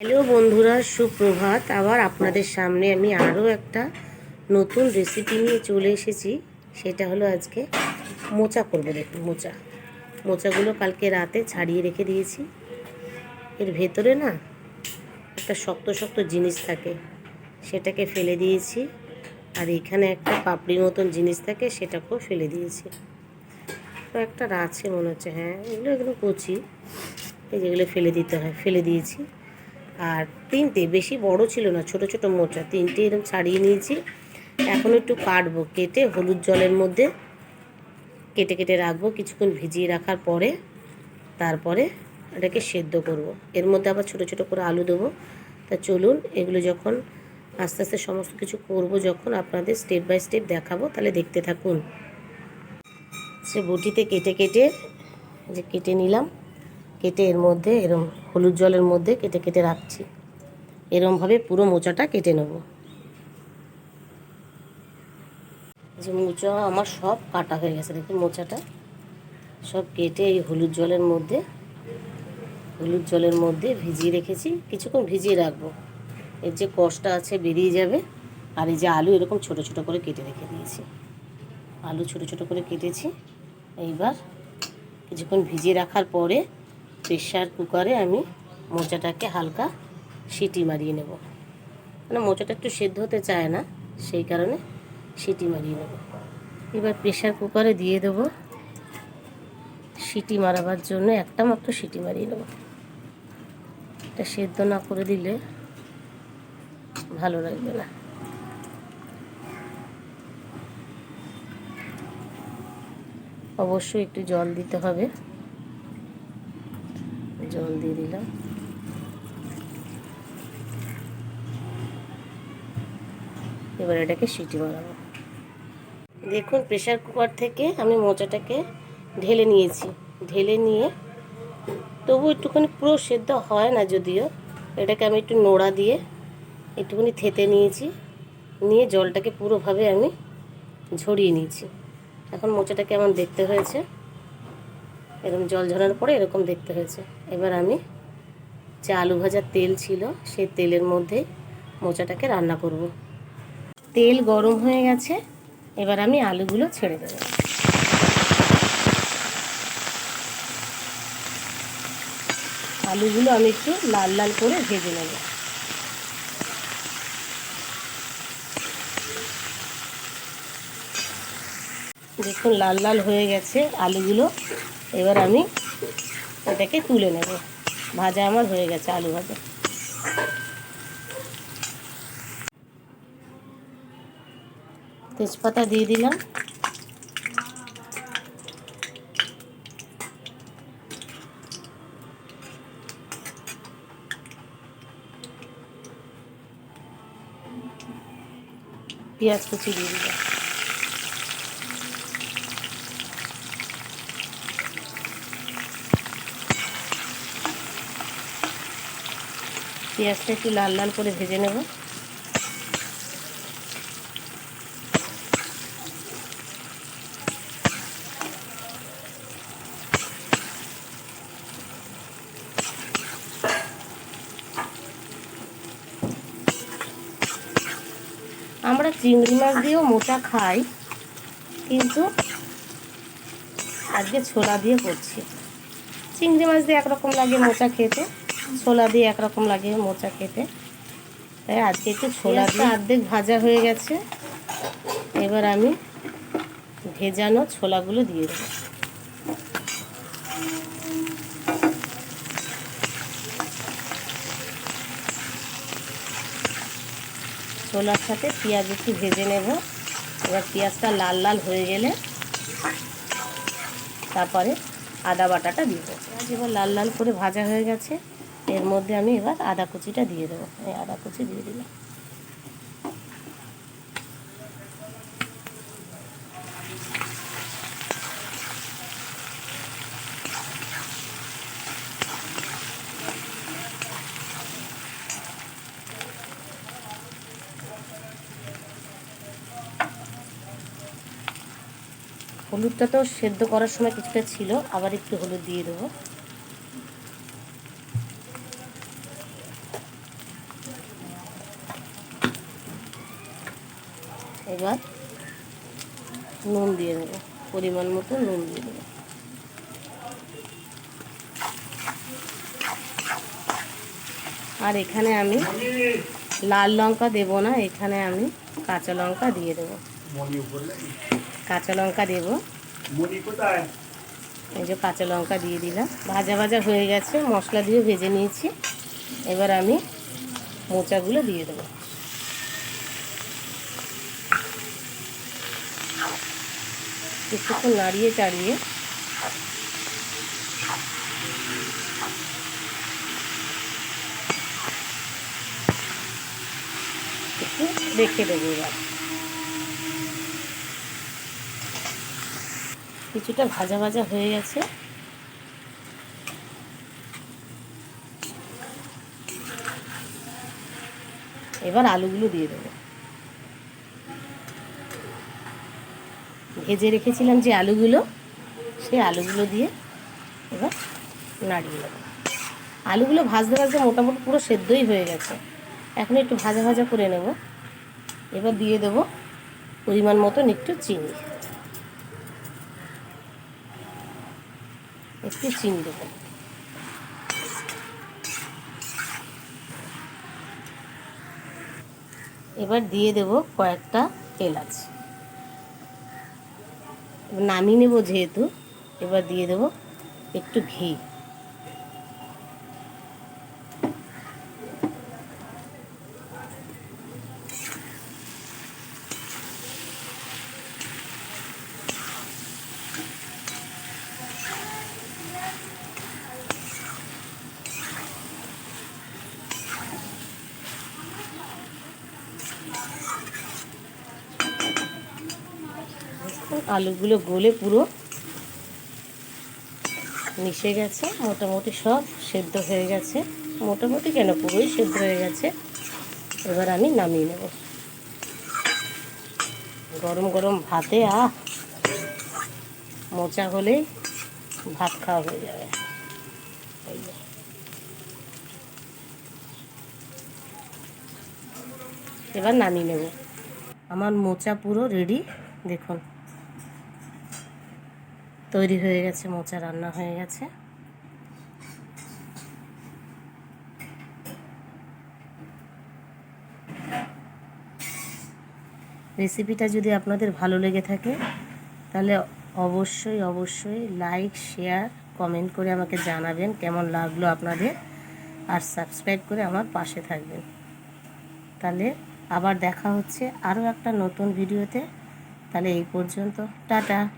Hello বন্ধুরা, সুপ্রভাত। আবার আপনাদের সামনে আমি আরও একটা নতুন রেসিপি নিয়ে চলে এসেছি। সেটা হলো আজকে মোচা করব দেখুন, মোচা। মোচাগুলো কালকে রাতে ছাড়িয়ে রেখে দিয়েছি। এর ভেতরে না একটা শক্ত শক্ত জিনিস থাকে, সেটাকে ফেলে দিয়েছি। আর এখানে একটা পাপড়ির মতন জিনিস থাকে, সেটাকেও ফেলে দিয়েছি। তো একটা আছে মনে হচ্ছে হ্যাঁ এগুলো এগুলো কচি, এই যেগুলো ফেলে দিতে হয়, ফেলে দিয়েছি। আর তিনটে, বেশি বড় ছিল না, ছোট ছোট মোচা। তিনটে এরকম ছাড়িয়ে নিয়েছি। এখন একটু কাটবো, কেটে হলুদ জলের মধ্যে কেটে কেটে রাখব। কিছুক্ষণ ভিজিয়ে রাখার পরে তারপরে এটাকে সেদ্ধ করব। এর মধ্যে আবার ছোট ছোট করে আলু দেবো। তা চলুন, এগুলো যখন আস্তে আস্তে সমস্ত কিছু করব, যখন আপনাদের স্টেপ বাই স্টেপ দেখাবো, তাহলে দেখতে থাকুন। সে বটিতে কেটে কেটে যে কেটে নিলাম কেটে এর মধ্যে, এরম হলুদ জলের মধ্যে কেটে কেটে রাখছি। এরমভাবে পুরো মোচাটা কেটে নেব। যে মোচা আমার সব কাটা হয়ে গেছে, দেখুন মোচাটা। সব কেটে এই হলুদ জলের মধ্যে, হলুদ জলের মধ্যে ভিজিয়ে রেখেছি। কিছুক্ষণ ভিজিয়ে রাখব। এর যে কষটা আছে বেরিয়ে যাবে। আর এই যে আলু এরকম ছোট ছোট করে কেটে রেখে দিয়েছি। আলু ছোট ছোট করে কেটেছি। এইবার কিছুক্ষণ ভিজিয়ে রাখার পরে প্রেশার কুকারে আমি মোচাটাকে হালকা সিটি মারিয়ে নেব। মানে মোচাটা একটু সেদ্ধ হতে চায় না, সেই কারণে সিটি মারিয়ে নেব। এবার প্রেশার কুকারে দিয়ে দেবো সিটি মারাবার জন্য একটা মাত্র সিটি মারিয়ে নেব। এটা সেদ্ধ না করে দিলে ভালো লাগবে না। অবশ্যই একটু জল দিতে হবে। জল দিয়ে দিলাম। এবার এটাকে সিটি বানাবো। দেখুন প্রেশার কুকার থেকে আমি মোচাটাকে ঢেলে নিয়েছি। ঢেলে নিয়ে তবু একটুখানি পুরো সেদ্ধ হয় না যদিও। এটাকে আমি একটু নোড়া দিয়ে একটুখানি থেতে নিয়েছি। নিয়ে জলটাকে পুরোভাবে আমি ঝরিয়ে নিয়েছি। এখন মোচাটা কেমন দেখতে হয়েছে। এরকম জল ঝরার পরে এরকম দেখতে হয়েছে। এবার আমি যে আলু ভাজার তেল ছিল, সেই তেলের মধ্যে মোচাটাকে রান্না করব। তেল গরম হয়ে গেছে, এবার আমি আলুগুলো ছেড়ে দেব। আলুগুলো আমি একটু লাল লাল করে ভেজে নেব। দেখুন, লাল লাল হয়ে গেছে আলুগুলো। এবার আমি এটাকে তুলে নেব। ভাজা আমার হয়ে গেছে, আলু ভাজা। তেজপাতা দিয়ে দিলাম। পেঁয়াজ কুচি দিয়ে দিলাম। পেঁয়াজটা একটু লাল লাল করে ভেজে নেব। আমরা চিংড়ি মাছ দিয়েও মোটা খাই, কিন্তু আজকে ছোলা দিয়ে করছি। চিংড়ি মাছ দিয়ে একরকম লাগে মোচা খেতে। ছোলা দিয়ে একরকম লাগে মোচা খেতে। তাই আজকে একটু ছোলা দিয়ে অর্ধেক ভাজা হয়ে গেছে। এবার আমি ভেজানো ছোলাগুলো দিয়ে দেবো। ছোলার সাথে পেঁয়াজ একটু ভেজে নেব। এবার পেঁয়াজটা লাল লাল হয়ে গেলে তারপরে আদা বাটাটা দিব। এবার লাল লাল করে ভাজা হয়ে গেছে। এর মধ্যে আমি এবার আদা কুচিটা দিয়ে দেবো। এই আদা কুচি দিয়ে দিলাম। হলুদটা তো সেদ্ধ করার সময় কিছুটা ছিল, আবার একটু হলুদ দিয়ে দেবো। এবার নুন দিয়ে দেবো পরিমাণ মতো নুন দিয়ে দেবো আর এখানে আমি লাল লঙ্কা দেবো না এখানে আমি কাঁচা লঙ্কা দিয়ে দেবো। কাঁচা লঙ্কা দেবো। এই যে কাঁচা লঙ্কা দিয়ে দিলাম। ভাজা ভাজা হয়ে গেছে মশলা দিয়ে ভেজে নিয়েছি। এবার আমি মোচাগুলো দিয়ে দেবো। কিছুক্ষণ নাড়িয়ে চাড়িয়ে। একটু রেখে দেবো এবার। কিছুটা ভাজা ভাজা হয়ে গেছে। এবার আলুগুলো দিয়ে দেবো। ভেজে রেখেছিলাম যে আলুগুলো, সেই আলুগুলো দিয়ে এবার নাড়িয়ে দেবো। আলুগুলো ভাজতে ভাজতে মোটামুটি পুরো সেদ্ধই হয়ে গেছে। এখন একটু ভাজা ভাজা করে নেব। এবার দিয়ে দেবো পরিমাণ মতন একটু চিনি। একটু চিনি দেবো। এবার দিয়ে দেব কয়েকটা এলাচ। নামিয়ে নেব যেহেতু এবার দিয়ে দেবো একটু ঘি। আলুগুলো গলে পুরো মিশে গেছে, মোটামুটি সব সেদ্ধ হয়ে গেছে। মোটামুটি কেন পুরোই সেদ্ধ হয়ে গেছে? এবার আমি নামিয়ে নেব। গরম গরম ভাতে, আহ! মোচা হলেই ভাত খাওয়া হয়ে যাবে। এবার নামিয়ে নেব। আমার মোচা পুরো রেডি দেখুন। তৈরি হয়ে গেছে, মোচা রান্না হয়ে গেছে। রেসিপিটা যদি আপনাদের ভালো লেগে থাকে, তাহলে অবশ্যই অবশ্যই লাইক, শেয়ার, কমেন্ট করে আমাকে জানাবেন কেমন লাগল আপনাদের। আর সাবস্ক্রাইব করে আমার পাশে থাকবেন। তাহলে আবার দেখা হচ্ছে আরও একটা নতুন ভিডিওতে। তাহলে এই পর্যন্ত, টাটা।